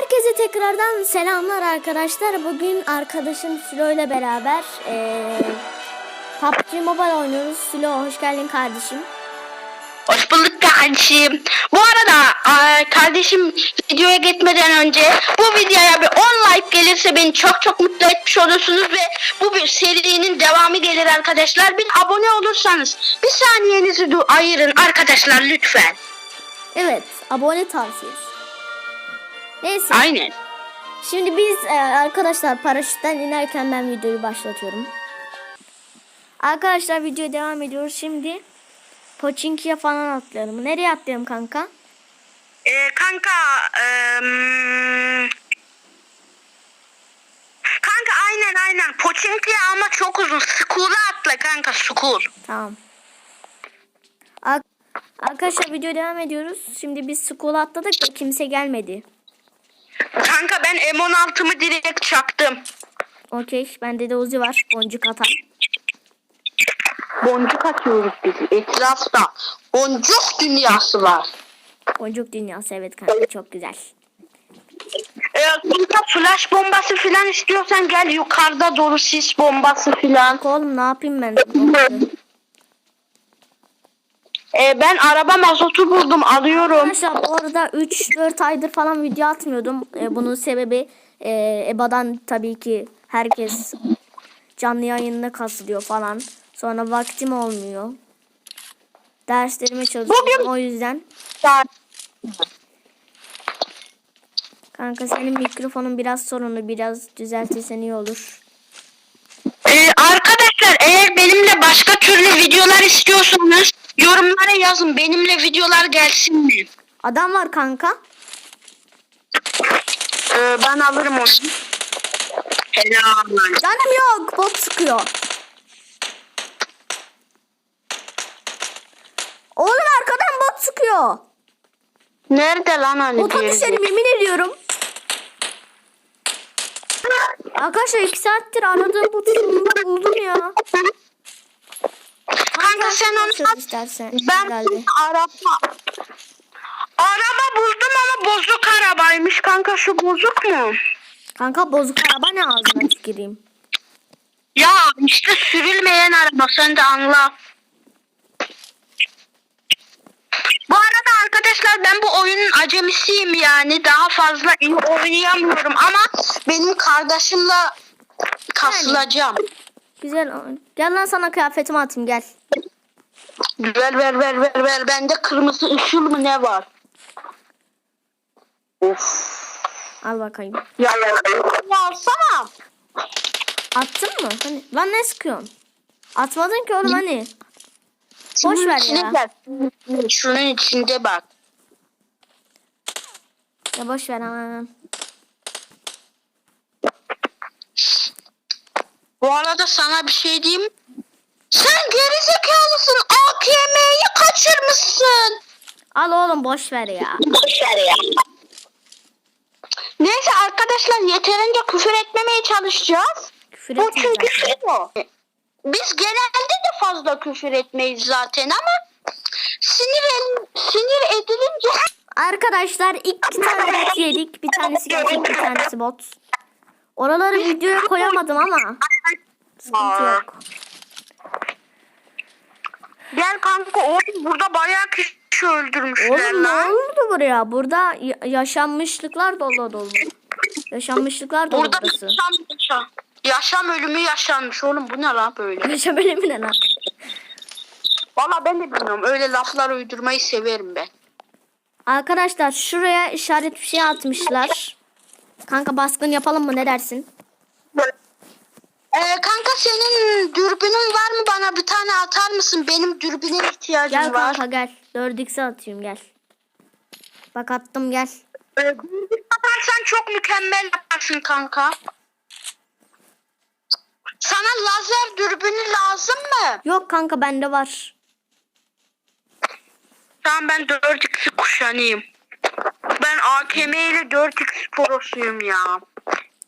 Herkese tekrardan selamlar arkadaşlar. Bugün arkadaşım Sülo ile beraber eee PUBG Mobile oynuyoruz. Sülo hoş geldin kardeşim. Hoş bulduk kardeşim. Bu arada kardeşim videoya gitmeden önce bu videoya bir 10 like gelirse beni çok çok mutlu etmiş olursunuz ve bu bir serinin devamı gelir arkadaşlar. Bir abone olursanız bir saniyenizi ayırın arkadaşlar lütfen. Evet abone tavsiyesi. Neyse Aynen. şimdi biz eee, arkadaşlar paraşütten inerken ben videoyu başlatıyorum. Arkadaşlar videoya devam ediyoruz. Şimdi Pochinki'ye falan atlayalım. Nereye atlayalım kanka? E, kanka kanka aynen aynen Poçinki'ye ama çok uzun. School'a atla kanka school. Tamam. Ar- Arkadaşlar videoya devam ediyoruz. Şimdi biz school'a atladık da kimse gelmedi. Kanka ben M16'mı direkt çaktım. Okey. Bende de Uzi var. Boncuk atan. Boncuk atıyoruz biz. Etrafta boncuk dünyası var. Boncuk dünyası evet kanka çok güzel. Ee, kanka flash bombası filan istiyorsan gel yukarıda dolu sis bombası filan. Oğlum ne yapayım ben? Ee, ben araba mazotu buldum alıyorum. Arkadaşlar bu arada 3-4 aydır falan video atmıyordum. Ee, bunun sebebi e, EBA'dan tabii ki herkes canlı yayınına kasılıyor falan. Sonra vaktim olmuyor. Derslerime çalışıyorum Bugün- o yüzden. Kanka senin mikrofonun biraz sorunlu. Biraz düzeltirsen iyi olur. Ee, arkadaşlar eğer benimle başka türlü videolar istiyorsanız yorumlara yazın. Benimle videolar gelsin mi? Adam var kanka. Ee, ben alırım onu. Helal. Canım yok. Bot sıkıyor. Oğlum arkadan bot sıkıyor. Nerede lan hani Bota düşerim yemin ediyorum. Arkadaşlar iki saattir aradığım botu buldum ya. Kanka sen onu at. istersen. Ben Geldi. araba araba buldum ama bozuk arabaymış kanka şu bozuk mu? Kanka bozuk araba ne ağzına tüküreyim. Ya işte sürülmeyen araba sen de anla. Bu arada arkadaşlar ben bu oyunun acemisiyim yani daha fazla iyi oynayamıyorum ama benim kardeşimle kasılacağım. Güzel. Gel lan sana kıyafetimi atayım gel. Ver ver ver ver ver bende kırmızı ışıl mı ne var? Of. Al bakayım. Ya, ya alsana. Attın mı? Hani, lan ne sıkıyorsun? Atmadın ki oğlum hani. Boş ver ya. gel. Şunun içinde bak. Ya boş ver aman. Bu arada sana bir şey diyeyim. Sen gerizekalısın. AKM'yi kaçırmışsın. Al oğlum boş ver ya. Boşver ya. Neyse arkadaşlar yeterince küfür etmemeye çalışacağız. Küfür Bu çünkü zaten. o. Biz genelde de fazla küfür etmeyiz zaten ama sinir el- sinir edilince Arkadaşlar iki tane bot yedik. Bir tanesi gerçek bir tanesi bot. Oraları videoya koyamadım ama sıkıntı yok. Gel kanka oğlum burada bayağı kişi öldürmüşler Oğlum ne lan. oldu buraya? Burada ya- yaşanmışlıklar dolu dolu. Yaşanmışlıklar dolu Burada burası. yaşam, yaşam, yaşam ölümü yaşanmış oğlum bu ne lan böyle? Yaşam ölümü ne lan? Valla ben de bilmiyorum öyle laflar uydurmayı severim ben. Arkadaşlar şuraya işaret bir şey atmışlar. Kanka baskın yapalım mı ne dersin? Ee, kanka senin dürbünün var mı bana bir tane atar mısın? Benim dürbüne ihtiyacım Gel var. kanka gel. 4x'e atıyorum gel. Bak attım gel. Ee, dürbün atarsan çok mükemmel yaparsın kanka. Sana lazer dürbünü lazım mı? Yok kanka bende var. Tamam ben 4x'i kuşanayım. Ben AKM ile 4x prosuyum ya.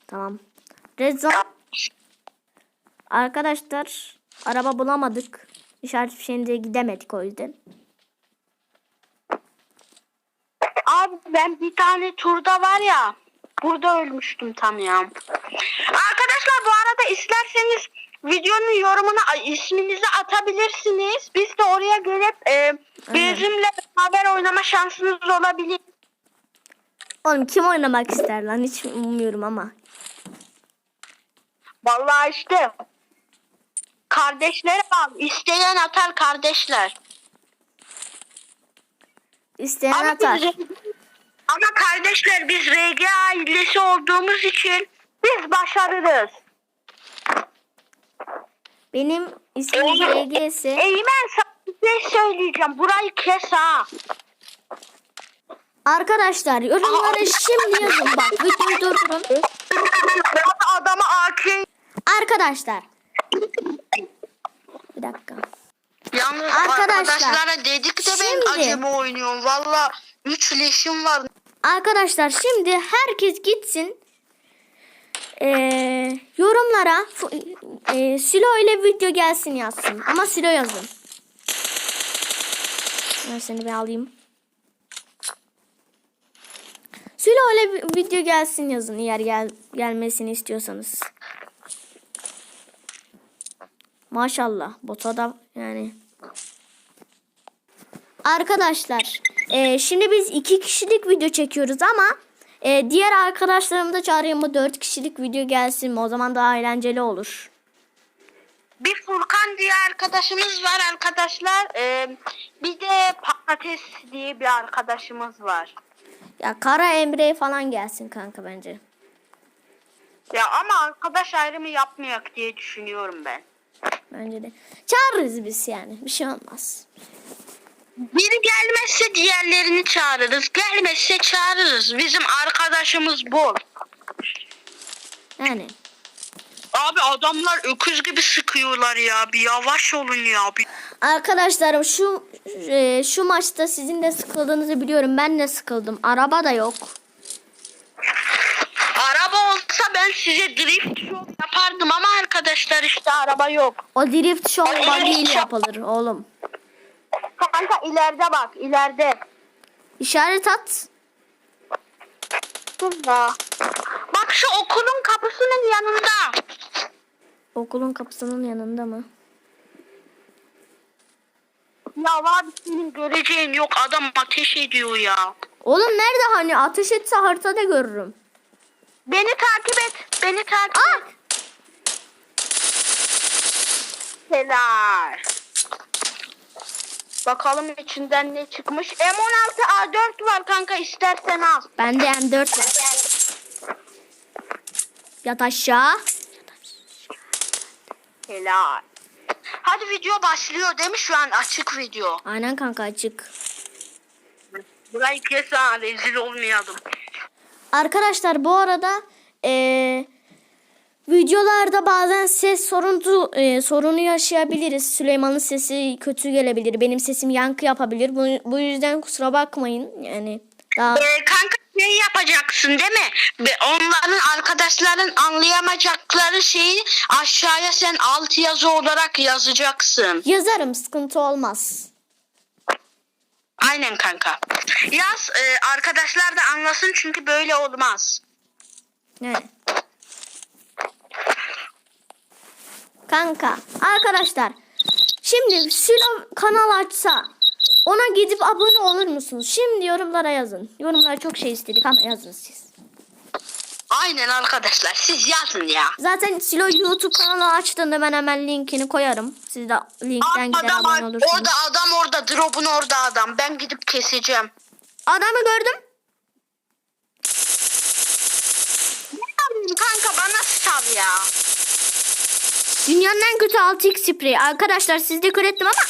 Tamam. Zone. Arkadaşlar araba bulamadık. İşaret fişeğinde gidemedik o yüzden. Abi ben bir tane turda var ya Burada ölmüştüm tam ya. Arkadaşlar bu arada isterseniz videonun yorumuna isminizi atabilirsiniz. Biz de oraya gelip e, bizimle beraber oynama şansınız olabilir. Oğlum kim oynamak ister lan hiç bilmiyorum ama. Vallahi işte kardeşlere bak. İsteyen atar kardeşler. İsteyen Ama, atar. biz, ama kardeşler biz RG ailesi olduğumuz için biz başarırız. Benim ismim. YGS. Eymen sana bir şey söyleyeceğim. Burayı kes ha. Arkadaşlar yorumlara şimdi yazın bak videoyu durdurun. Adamı AK Arkadaşlar. Bir dakika. Yalnız Arkadaşlar, arkadaşlara dedik de ben şimdi- acemi oynuyorum. Valla 3 leşim var. Arkadaşlar şimdi herkes gitsin. Ee, yorumlara e, Silo ile video gelsin yazsın. Ama Silo yazın. Ben seni bir alayım. Vi- video gelsin yazın eğer gel gelmesini istiyorsanız. Maşallah bota da yani. Arkadaşlar e, şimdi biz iki kişilik video çekiyoruz ama e, diğer arkadaşlarımı da çağırayım mı dört kişilik video gelsin mi o zaman daha eğlenceli olur. Bir Furkan diye arkadaşımız var arkadaşlar. Ee, bir de Patates diye bir arkadaşımız var. Ya Kara Emre falan gelsin kanka bence. Ya ama arkadaş ayrımı yapmayak diye düşünüyorum ben. Bence de. Çağırırız biz yani bir şey olmaz. Biri gelmezse diğerlerini çağırırız. Gelmezse çağırırız. Bizim arkadaşımız bol. Yani. Abi adamlar öküz gibi sıkıyorlar ya. Bir yavaş olun ya. Bir... Arkadaşlarım şu e, şu maçta sizin de sıkıldığınızı biliyorum. Ben de sıkıldım. Araba da yok. Araba olsa ben size drift show yapardım ama arkadaşlar işte araba yok. O drift show buggy yapılır oğlum. Kanka ileride bak ileride. İşaret at. Burada. Bak şu okulun kapısının yanında. Okulun kapısının yanında mı? Ya abi senin göreceğin yok adam ateş ediyor ya. Oğlum nerede hani ateş etse haritada görürüm. Beni takip et. Beni takip Ah! et. Helal. Bakalım içinden ne çıkmış. M16 A4 var kanka istersen al. Bende M4 var. Yat aşağı. Helal. Hadi video başlıyor değil mi şu an açık video? Aynen kanka açık. Burayı kes ha rezil olmayalım. Arkadaşlar bu arada eee, videolarda bazen ses sorunu eee, sorunu yaşayabiliriz. Süleyman'ın sesi kötü gelebilir. Benim sesim yankı yapabilir. Bu, bu yüzden kusura bakmayın. Yani daha Ee, kanka şey yapacaksın değil mi? Ve onların arkadaşların anlayamayacakları şeyi aşağıya sen alt yazı olarak yazacaksın. yazarım sıkıntı olmaz. Aynen kanka. Yaz e, arkadaşlar da anlasın çünkü böyle olmaz. Yani. Kanka arkadaşlar şimdi Silo kanal açsa ona gidip abone olur musunuz? Şimdi yorumlara yazın. Yorumlara çok şey istedik ama yazın siz. Aynen arkadaşlar siz yazın ya. Zaten Silo YouTube kanalı açtığında ben hemen linkini koyarım. Siz de linkten gider Adam abone olursunuz. orada adam orada drop'un orada adam. Ben gidip keseceğim. Adamı gördüm. Kanka bana sal ya. Dünyanın en kötü 6x spreyi. Arkadaşlar sizde ürettim ama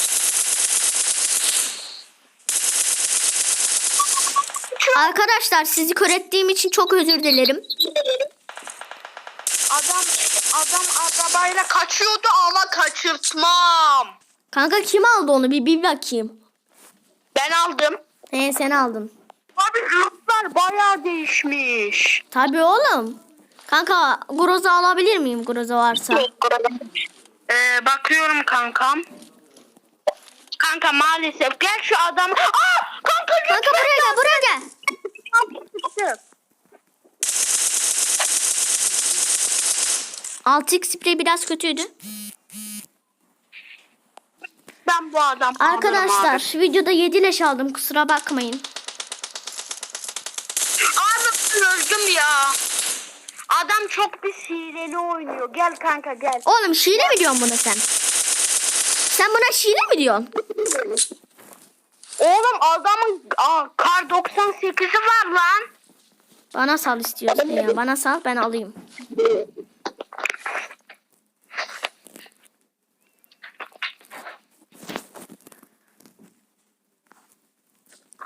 Arkadaşlar sizi kör ettiğim için çok özür dilerim. Adam adam arabayla kaçıyordu ama kaçırtmam. Kanka kim aldı onu bir bir bakayım. Ben aldım. He sen aldın. Abi lootlar bayağı değişmiş. Tabii oğlum. Kanka groza alabilir miyim groza varsa? Ee, bakıyorum kankam. Kanka maalesef gel şu adam. Aa kanka Kanka buraya gel buraya gel. 6x sprey biraz kötüydü. Ben bu adam Arkadaşlar videoda 7 leş aldım kusura bakmayın. Abi öldüm ya. Adam çok bir hileli oynuyor. Gel kanka gel. Oğlum şile mi diyorsun buna sen? Sen buna şile mi diyorsun? Oğlum adamın aa, kar 98'i var lan. Bana sal istiyorsun ya. Bana sal ben alayım.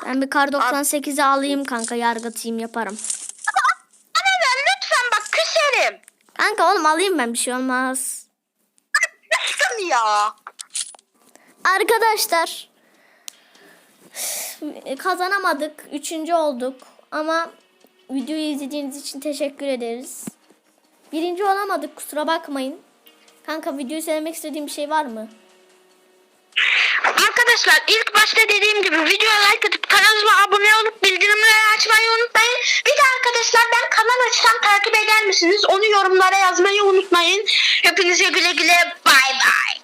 Ben bir kar 98'i alayım kanka yargıtayım yaparım. Bana ver lütfen bak küserim. Kanka oğlum alayım ben bir şey olmaz. Küstüm ya. Arkadaşlar kazanamadık. Üçüncü olduk. Ama videoyu izlediğiniz için teşekkür ederiz. Birinci olamadık kusura bakmayın. Kanka videoyu söylemek istediğim bir şey var mı? Arkadaşlar ilk başta dediğim gibi videoya like atıp kanalıma abone olup bildirimleri açmayı unutmayın. Bir de arkadaşlar ben kanal açsam takip eder misiniz? Onu yorumlara yazmayı unutmayın. Hepinize güle güle bay bay.